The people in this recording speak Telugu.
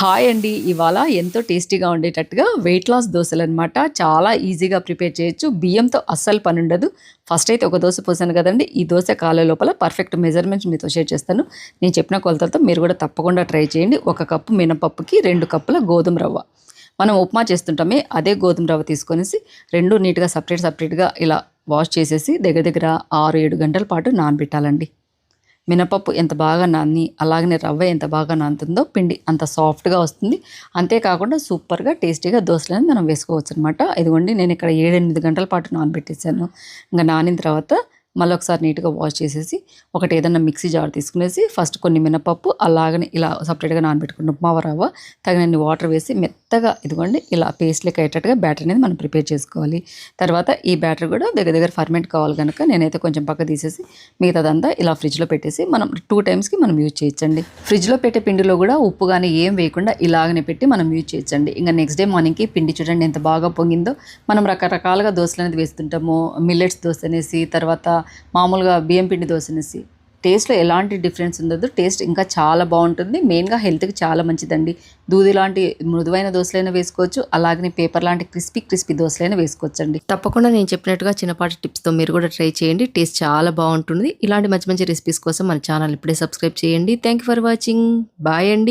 హాయ్ అండి. ఇవాళ ఎంతో టేస్టీగా ఉండేటట్టుగా వెయిట్ లాస్ దోశలు అనమాట చాలా ఈజీగా ప్రిపేర్ చేయొచ్చు. బియ్యంతో అస్సలు పని ఉండదు ఫస్ట్ అయితే ఒక దోశ పోసాను కదండి. ఈ దోశ కాలే లోపల పర్ఫెక్ట్ మెజర్మెంట్స్ మీతో షేర్ చేస్తాను. నేను చెప్పిన కొలతలతో మీరు కూడా తప్పకుండా ట్రై చేయండి. ఒక కప్పు మినపప్పుకి రెండు కప్పుల గోధుమ రవ్వ. మనం ఉప్మా చేస్తుంటామే అదే గోధుమ రవ్వ తీసుకొనేసి రెండు నీట్గా సపరేట్ సపరేట్గా ఇలా వాష్ చేసేసి దగ్గర దగ్గర ఆరు ఏడు గంటల పాటు నానబెట్టాలండి. మినపప్పు ఎంత బాగా నాని అలాగనే రవ్వ ఎంత బాగా నానుతుందో పిండి అంత సాఫ్ట్గా వస్తుంది. అంతేకాకుండా సూపర్గా టేస్టీగా దోశలని మనం వేసుకోవచ్చు అనమాట ఇదిగోండి నేను ఇక్కడ ఏడెనిమిది గంటల పాటు నానబెట్టేసాను ఇంకా నానిన తర్వాత మళ్ళీ ఒకసారి నీట్గా వాష్ చేసేసి ఒకటి ఏదైనా మిక్సీ జార్ తీసుకునేసి ఫస్ట్ కొన్ని మినపప్పు అలాగనే ఇలా సపరేట్గా నానబెట్టుకున్న ఉప్మా రవ్వ తగినన్ని వాటర్ వేసి మెత్తగా ఇదిగోండి ఇలా పేస్ట్ లెక్క అయ్యేటట్టుగా బ్యాటర్ అనేది మనం ప్రిపేర్ చేసుకోవాలి. తర్వాత ఈ బ్యాటర్ కూడా దగ్గర దగ్గర ఫర్మెంట్ కావాలి కనుక నేనైతే కొంచెం పక్క తీసేసి మిగతాదంతా ఇలా ఫ్రిడ్జ్లో పెట్టేసి మనం టూ టైమ్స్కి మనం యూజ్ చేయొచ్చండి. ఫ్రిడ్జ్లో పెట్టే పిండిలో కూడా ఉప్పు కానీ ఏం వేయకుండా ఇలాగనే పెట్టి మనం యూజ్ చేయొచ్చండి. ఇంకా నెక్స్ట్ డే మార్నింగ్కి పిండి చూడండి ఎంత బాగా పొంగిందో. మనం రకరకాలుగా దోశలు అనేది వేస్తుంటాము మిల్లెట్స్ దోశ అనేసి తర్వాత మామూలుగా బియ్యం పిండి దోశ అనేసి టేస్ట్లో ఎలాంటి డిఫరెన్స్ ఉండదు టేస్ట్ ఇంకా చాలా బాగుంటుంది. మెయిన్గా హెల్త్కి చాలా మంచిదండి. దూది లాంటి మృదువైన దోశలైనా వేసుకోవచ్చు అలాగే పేపర్ లాంటి క్రిస్పీ క్రిస్పీ దోశలైనా వేసుకోవచ్చు అండి తప్పకుండా నేను చెప్పినట్టుగా చిన్నపాటి టిప్స్తో మీరు కూడా ట్రై చేయండి టేస్ట్ చాలా బాగుంటుంది. ఇలాంటి మంచి మంచి రెసిపీస్ కోసం మన ఛానల్ ఇప్పుడే సబ్స్క్రైబ్ చేయండి. Thank you for watching. Bye అండి.